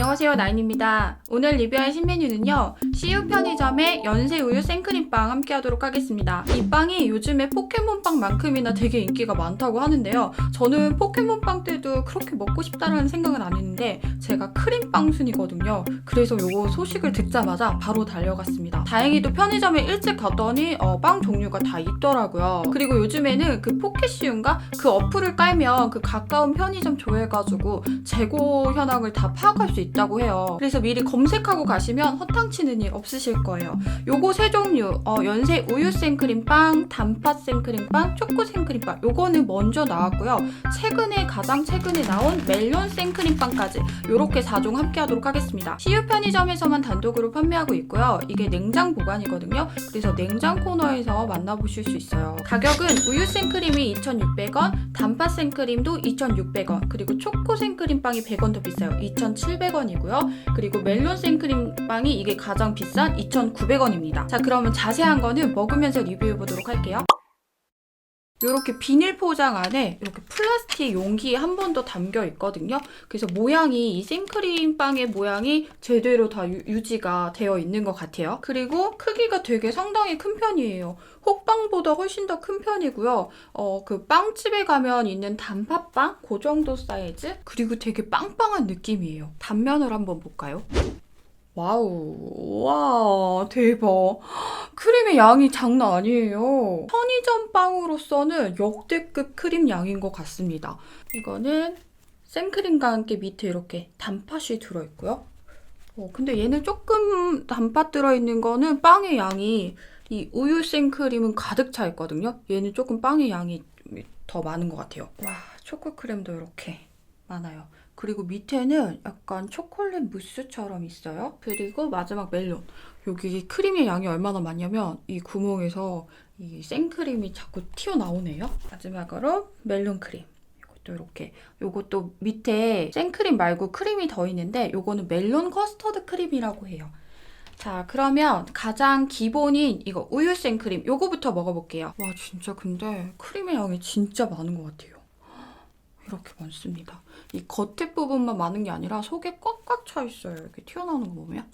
안녕하세요 나인입니다. 오늘 리뷰할 신메뉴는요 CU 편의점의 연세 우유 생크림빵 함께 하도록 하겠습니다. 이 빵이 요즘에 포켓몬빵만큼이나 되게 인기가 많다고 하는데요. 저는 포켓몬빵 때도 그렇게 먹고 싶다라는 생각은 안 했는데 제가 크림빵 순이거든요. 그래서 요거 소식을 듣자마자 바로 달려갔습니다. 다행히도 편의점에 일찍 갔더니 어, 빵 종류가 다 있더라고요. 그리고 요즘에는 그 포켓시운가 그 어플을 깔면 그 가까운 편의점 조회해가지고 재고 현황을 다 파악할 수 있다 고 해요. 그래서 미리 검색하고 가시면 허탕치는 일 없으실 거예요. 요거 세 종류, 어, 연세 우유 생크림빵, 단팥 생크림빵, 초코 생크림빵, 요거는 먼저 나왔고요. 최근에 가장 최근에 나온 멜론 생크림빵까지 요렇게 4종 함께 하도록 하겠습니다. CU 편의점에서만 단독으로 판매하고 있고요. 이게 냉장 보관이거든요. 그래서 냉장 코너에서 만나보실 수 있어요. 가격은 우유 생크림이 2,600원, 단팥 생크림도 2,600원, 그리고 초코 생크림빵이 100원 더 비싸요. 2,700원 이고요. 그리고 멜론 생크림빵이 이게 가장 비싼 2,900원입니다. 자, 그러면 자세한 거는 먹으면서 리뷰해 보도록 할게요. 이렇게 비닐 포장 안에 이렇게 플라스틱 용기에 한 번 더 담겨 있거든요. 그래서 모양이 이 생크림 빵의 모양이 제대로 다 유, 유지가 되어 있는 것 같아요. 그리고 크기가 되게 상당히 큰 편이에요. 호빵보다 훨씬 더 큰 편이고요. 어, 그 빵집에 가면 있는 단팥빵 그 정도 사이즈. 그리고 되게 빵빵한 느낌이에요. 단면을 한번 볼까요? 와우, 와, 대박. 크림의 양이 장난 아니에요. 편의점 빵으로서는 역대급 크림 양인 것 같습니다. 이거는 생크림과 함께 밑에 이렇게 단팥이 들어있고요. 어, 근데 얘는 조금 단팥 들어있는 거는 빵의 양이 이 우유 생크림은 가득 차 있거든요. 얘는 조금 빵의 양이 더 많은 것 같아요. 와, 초코 크림도 이렇게 많아요. 그리고 밑에는 약간 초콜릿 무스처럼 있어요. 그리고 마지막 멜론. 여기 크림의 양이 얼마나 많냐면 이 구멍에서 이 생크림이 자꾸 튀어나오네요. 마지막으로 멜론 크림. 이것도 이렇게. 요것도 밑에 생크림 말고 크림이 더 있는데 요거는 멜론 커스터드 크림이라고 해요. 자, 그러면 가장 기본인 이거 우유 생크림 요거부터 먹어볼게요. 와, 진짜 근데 크림의 양이 진짜 많은 것 같아요. 이렇게 많습니다. 이 겉에 부분만 많은 게 아니라 속에 꽉꽉 차 있어요. 이렇게 튀어나오는 거 보면.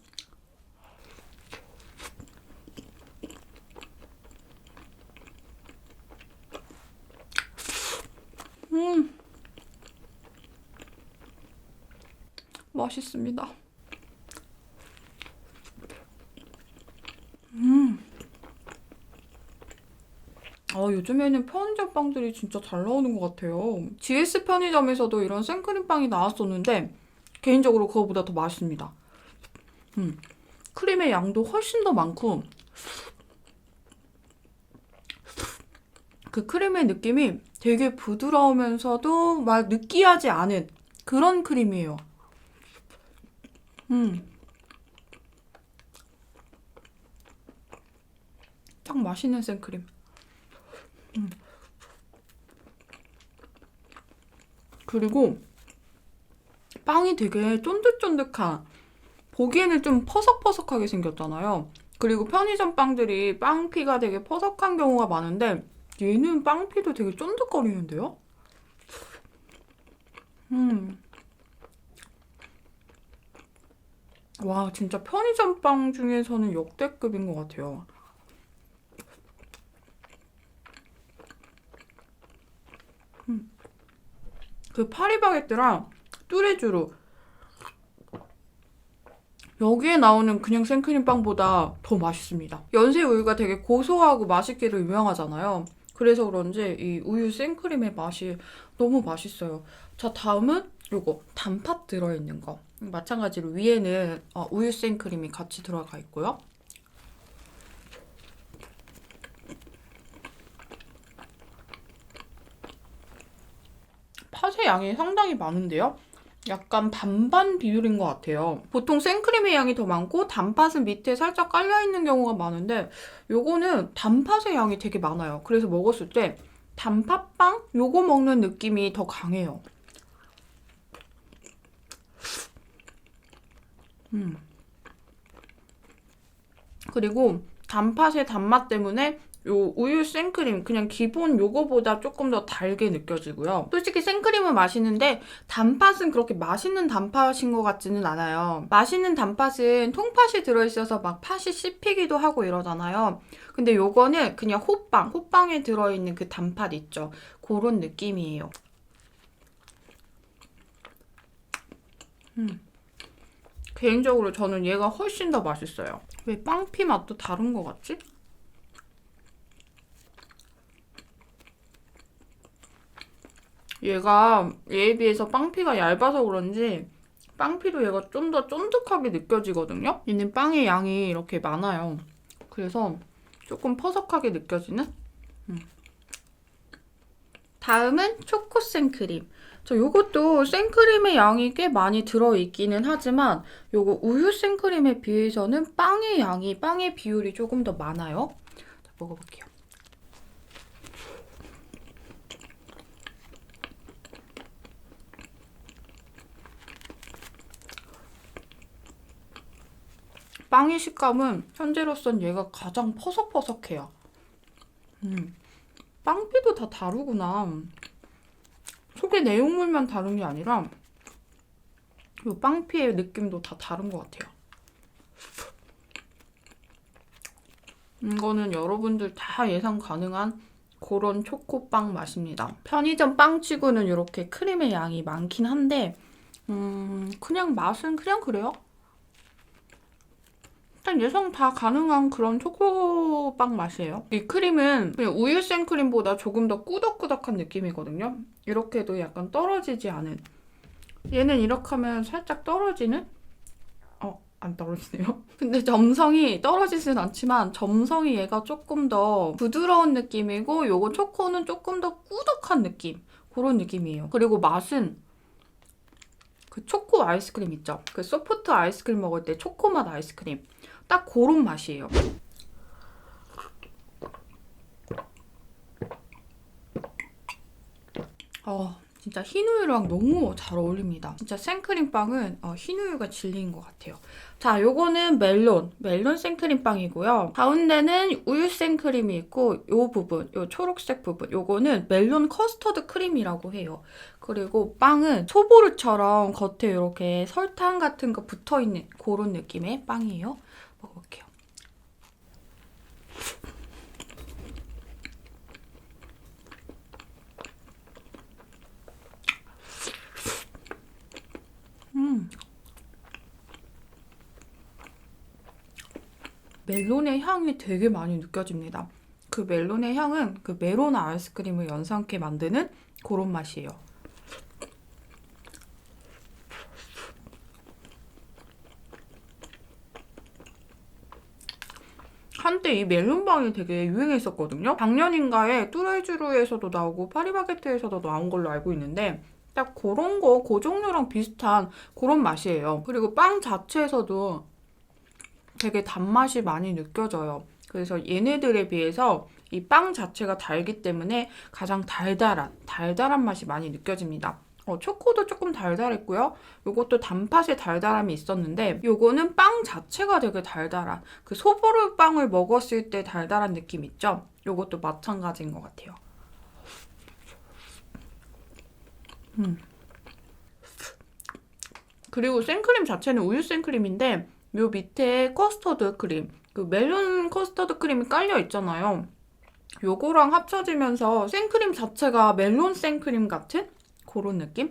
음. 맛있습니다. 음. 아, 요즘에는 편의점 빵들이 진짜 잘 나오는 것 같아요. GS 편의점에서도 이런 생크림 빵이 나왔었는데, 개인적으로 그거보다 더 맛있습니다. 음, 크림의 양도 훨씬 더 많고, 그 크림의 느낌이 되게 부드러우면서도 막 느끼하지 않은 그런 크림이에요. 음. 딱 맛있는 생크림. 그리고 빵이 되게 쫀득쫀득한 보기에는 좀 퍼석퍼석하게 생겼잖아요. 그리고 편의점 빵들이 빵피가 되게 퍼석한 경우가 많은데 얘는 빵피도 되게 쫀득거리는데요? 음. 와, 진짜 편의점 빵 중에서는 역대급인 것 같아요. 그 파리바게뜨랑 뚜레쥬르 여기에 나오는 그냥 생크림빵보다 더 맛있습니다. 연세 우유가 되게 고소하고 맛있기로 유명하잖아요. 그래서 그런지 이 우유 생크림의 맛이 너무 맛있어요. 자, 다음은 요거 단팥 들어있는 거. 마찬가지로 위에는 어, 우유 생크림이 같이 들어가 있고요. 양이 상당히 많은데요. 약간 반반 비율인 것 같아요. 보통 생크림의 양이 더 많고 단팥은 밑에 살짝 깔려 있는 경우가 많은데 요거는 단팥의 양이 되게 많아요. 그래서 먹었을 때 단팥빵 요거 먹는 느낌이 더 강해요. 음. 그리고 단팥의 단맛 때문에 요 우유 생크림 그냥 기본 요거보다 조금 더 달게 느껴지고요. 솔직히 생크림은 맛있는데 단팥은 그렇게 맛있는 단팥인 것 같지는 않아요. 맛있는 단팥은 통팥이 들어있어서 막 팥이 씹히기도 하고 이러잖아요. 근데 요거는 그냥 호빵, 호빵에 들어있는 그 단팥 있죠. 그런 느낌이에요. 음. 개인적으로 저는 얘가 훨씬 더 맛있어요. 왜 빵피 맛도 다른 것 같지? 얘가 얘에 비해서 빵피가 얇아서 그런지 빵피도 얘가 좀 더 쫀득하게 느껴지거든요. 얘는 빵의 양이 이렇게 많아요. 그래서 조금 퍼석하게 느껴지는? 음. 다음은 초코 생크림. 저 요것도 생크림의 양이 꽤 많이 들어있기는 하지만 요거 우유 생크림에 비해서는 빵의 양이, 빵의 비율이 조금 더 많아요. 자, 먹어볼게요. 빵의 식감은 현재로선 얘가 가장 퍼석퍼석해요. 음, 빵피도 다 다르구나. 속의 내용물만 다른 게 아니라 이 빵피의 느낌도 다 다른 것 같아요. 이거는 여러분들 다 예상 가능한 그런 초코빵 맛입니다. 편의점 빵치고는 이렇게 크림의 양이 많긴 한데 음, 그냥 맛은 그냥 그래요. 일단 예상 다 가능한 그런 초코빵 맛이에요. 이 크림은 그냥 우유 생크림보다 조금 더 꾸덕꾸덕한 느낌이거든요. 이렇게도 약간 떨어지지 않은. 얘는 이렇게 하면 살짝 떨어지는? 어, 안 떨어지네요. 근데 점성이 떨어지진 않지만 점성이 얘가 조금 더 부드러운 느낌이고 요거 초코는 조금 더 꾸덕한 느낌. 그런 느낌이에요. 그리고 맛은 그 초코 아이스크림 있죠? 그 소프트 아이스크림 먹을 때 초코맛 아이스크림. 딱 그런 맛이에요. 어, 진짜 흰 우유랑 너무 잘 어울립니다. 진짜 생크림빵은 어, 흰 우유가 진리인 것 같아요. 자, 요거는 멜론, 멜론 생크림빵이고요. 가운데는 우유 생크림이 있고 요 부분, 요 초록색 부분, 요거는 멜론 커스터드 크림이라고 해요. 그리고 빵은 소보루처럼 겉에 이렇게 설탕 같은 거 붙어있는 그런 느낌의 빵이에요. 음. 멜론의 향이 되게 많이 느껴집니다. 그 멜론의 향은 그 메로나 아이스크림을 연상케 만드는 그런 맛이에요. 한때 이 멜론빵이 되게 유행했었거든요. 작년인가에 뚜레쥬르에서도 나오고 파리바게트에서도 나온 걸로 알고 있는데 딱 그런 거, 그 종류랑 비슷한 그런 맛이에요. 그리고 빵 자체에서도 되게 단맛이 많이 느껴져요. 그래서 얘네들에 비해서 이 빵 자체가 달기 때문에 가장 달달한, 달달한 맛이 많이 느껴집니다. 어, 초코도 조금 달달했고요. 요것도 단팥의 달달함이 있었는데 요거는 빵 자체가 되게 달달한 그 소보루 빵을 먹었을 때 달달한 느낌 있죠? 요것도 마찬가지인 것 같아요. 음. 그리고 생크림 자체는 우유 생크림인데 요 밑에 커스터드 크림, 그 멜론 커스터드 크림이 깔려 있잖아요. 요거랑 합쳐지면서 생크림 자체가 멜론 생크림 같은 그런 느낌?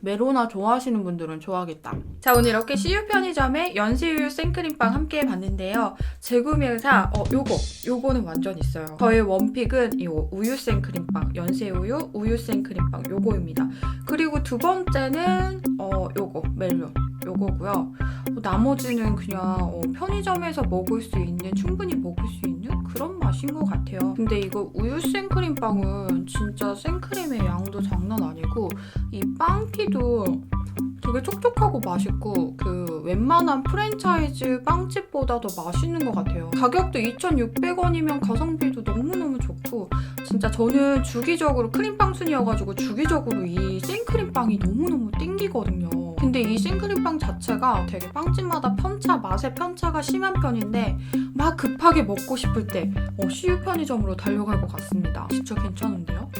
메로나 좋아하시는 분들은 좋아하겠다. 자, 오늘 이렇게 CU 편의점의 연세우유 생크림빵 함께 봤는데요. 재구매 의사, 어, 요거, 요거는 완전 있어요. 저의 원픽은 이 우유 생크림빵, 연세우유 우유 생크림빵, 요거입니다. 그리고 두 번째는, 어, 요거, 멜론. 요거고요. 어, 나머지는 그냥 어, 편의점에서 먹을 수 있는, 충분히 먹을 수 있는 그런 맛인 것 같아요. 근데 이거 우유 생크림 빵은 진짜 생크림의 양도 장난 아니고, 이 빵피도 되게 촉촉하고 맛있고 그 웬만한 프랜차이즈 빵집보다 더 맛있는 것 같아요. 가격도 2,600원이면 가성비도 너무너무 좋고 진짜 저는 주기적으로 크림빵 순이어가지고 주기적으로 이 생크림빵이 너무너무 땡기거든요. 근데 이 생크림빵 자체가 되게 빵집마다 편차, 맛의 편차가 심한 편인데 막 급하게 먹고 싶을 때 어, CU 편의점으로 달려갈 것 같습니다. 진짜 괜찮은데요?